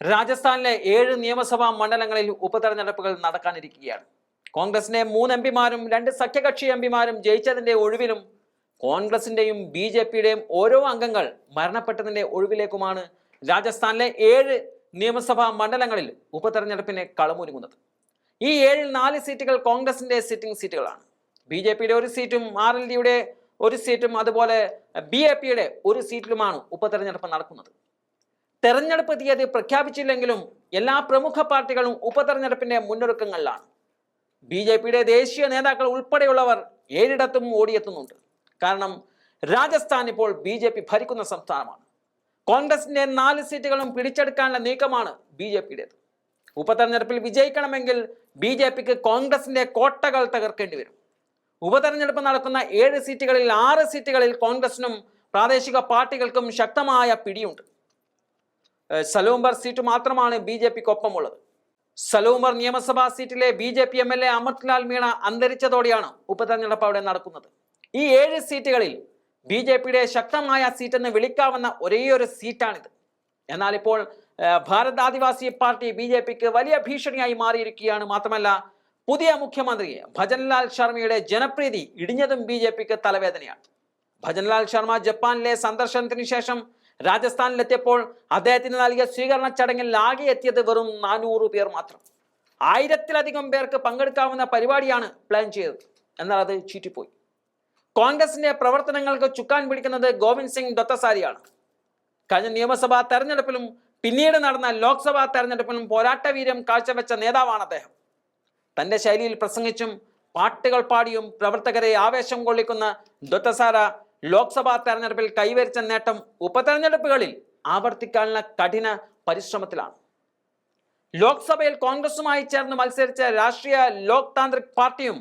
രാജസ്ഥാനിലെ ഏഴ് നിയമസഭാ മണ്ഡലങ്ങളിൽ ഉപതെരഞ്ഞെടുപ്പുകൾ നടക്കാനിരിക്കുകയാണ്. കോൺഗ്രസിന്റെ മൂന്ന് എം പിമാരും രണ്ട് സഖ്യകക്ഷി എം പിമാരും ജയിച്ചതിന്റെ ഒഴിവിലും കോൺഗ്രസിന്റെയും ബി ജെ പിയുടെയും ഓരോ അംഗങ്ങൾ മരണപ്പെട്ടതിന്റെ ഒഴിവിലേക്കുമാണ് രാജസ്ഥാനിലെ ഏഴ് നിയമസഭാ മണ്ഡലങ്ങളിൽ ഉപതെരഞ്ഞെടുപ്പിന് കളമൊരുങ്ങുന്നത്. ഈ ഏഴിൽ നാല് സീറ്റുകൾ കോൺഗ്രസിന്റെ സിറ്റിംഗ് സീറ്റുകളാണ്. ബി ജെ പിയുടെ ഒരു സീറ്റും ആർ എൽ ഡിയുടെ ഒരു സീറ്റും അതുപോലെ ബി എ പിയുടെ ഒരു സീറ്റിലുമാണ് ഉപതെരഞ്ഞെടുപ്പ് നടക്കുന്നത്. തെരഞ്ഞെടുപ്പ് തീയതി പ്രഖ്യാപിച്ചില്ലെങ്കിലും എല്ലാ പ്രമുഖ പാർട്ടികളും ഉപതെരഞ്ഞെടുപ്പിന്റെ മുന്നൊരുക്കങ്ങളിലാണ്. ബി ജെ പിയുടെ ദേശീയ നേതാക്കൾ ഉൾപ്പെടെയുള്ളവർ ഏഴിടത്തും ഓടിയെത്തുന്നുണ്ട്. കാരണം രാജസ്ഥാൻ ഇപ്പോൾ ബി ജെ പി ഭരിക്കുന്ന സംസ്ഥാനമാണ്. കോൺഗ്രസിന്റെ നാല് സീറ്റുകളും പിടിച്ചെടുക്കാനുള്ള നീക്കമാണ് ബി ജെ പിയുടേത്. ഉപതെരഞ്ഞെടുപ്പിൽ വിജയിക്കണമെങ്കിൽ ബി ജെ പിക്ക് കോൺഗ്രസിന്റെ കോട്ടകൾ തകർക്കേണ്ടി വരും. ഉപതെരഞ്ഞെടുപ്പ് നടക്കുന്ന ഏഴ് സീറ്റുകളിൽ ആറ് സീറ്റുകളിൽ കോൺഗ്രസിനും പ്രാദേശിക പാർട്ടികൾക്കും ശക്തമായ പിടിയുണ്ട്. സലൂംബർ സീറ്റ് മാത്രമാണ് ബി ജെ പിക്ക് ഒപ്പമുള്ളത് സലോംബർ നിയമസഭാ സീറ്റിലെ B J P M L A Amarlal Meena അന്തരിച്ചതോടെയാണ് ഉപതെരഞ്ഞെടുപ്പ് അവിടെ നടക്കുന്നത്. ഈ ഏഴ് സീറ്റുകളിൽ ബി ജെ പിയുടെ ശക്തമായ സീറ്റെന്ന് വിളിക്കാവുന്ന ഒരേയൊരു സീറ്റാണിത്. എന്നാൽ ഇപ്പോൾ Bharat Adivasi party B J പിക്ക് വലിയ ഭീഷണിയായി മാറിയിരിക്കുകയാണ്. മാത്രമല്ല പുതിയ മുഖ്യമന്ത്രി ഭജൻലാൽ ശർമ്മയുടെ ജനപ്രീതി ഇടിഞ്ഞതും ബി ജെ പിക്ക് തലവേദനയാണ്. ഭജൻലാൽ ശർമ്മ ജപ്പാനിലെ സന്ദർശനത്തിന് ശേഷം രാജസ്ഥാനിലെത്തിയപ്പോൾ അദ്ദേഹത്തിന് നൽകിയ സ്വീകരണ ചടങ്ങിൽ ആകെ എത്തിയത് വെറും നാനൂറ് പേർ മാത്രം. ആയിരത്തിലധികം പേർക്ക് പങ്കെടുക്കാവുന്ന പരിപാടിയാണ് പ്ലാൻ ചെയ്തത്. എന്നാൽ അത് ചീറ്റിപ്പോയി. കോൺഗ്രസിന്റെ പ്രവർത്തനങ്ങൾക്ക് ചുക്കാൻ പിടിക്കുന്നത് ഗോവിന്ദ് സിംഗ് ദത്തസാരിയാണ്. കഴിഞ്ഞ നിയമസഭാ തെരഞ്ഞെടുപ്പിലും പിന്നീട് നടന്ന ലോക്സഭാ തെരഞ്ഞെടുപ്പിലും പോരാട്ടവീര്യം കാഴ്ചവെച്ച നേതാവാണ് അദ്ദേഹം. തന്റെ ശൈലിയിൽ പ്രസംഗിച്ചും പാട്ടുകൾ പാടിയും പ്രവർത്തകരെ ആവേശം കൊള്ളിക്കുന്ന ദത്തസാര ലോക്സഭാ തെരഞ്ഞെടുപ്പിൽ കൈവരിച്ച നേട്ടം ഉപതെരഞ്ഞെടുപ്പുകളിൽ ആവർത്തിക്കാനുള്ള കഠിന പരിശ്രമത്തിലാണ്. ലോക്സഭയിൽ കോൺഗ്രസുമായി ചേർന്ന് മത്സരിച്ച രാഷ്ട്രീയ ലോക് താന്ത്രിക് പാർട്ടിയും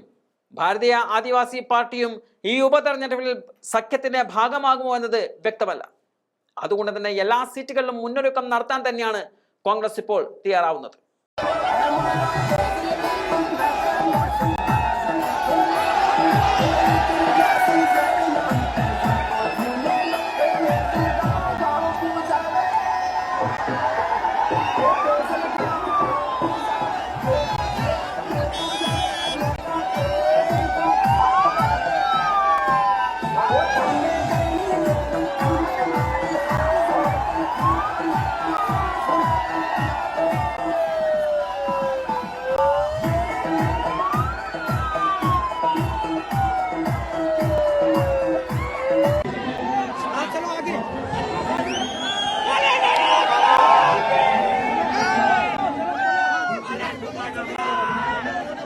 ഭാരതീയ ആദിവാസി പാർട്ടിയും ഈ ഉപതെരഞ്ഞെടുപ്പിൽ സഖ്യത്തിന്റെ ഭാഗമാകുമോ എന്നത് വ്യക്തമല്ല. അതുകൊണ്ട് തന്നെ എല്ലാ സീറ്റുകളിലും മുന്നൊരുക്കം നടത്താൻ തന്നെയാണ് കോൺഗ്രസ് ഇപ്പോൾ തയ്യാറാവുന്നത്. Thank you.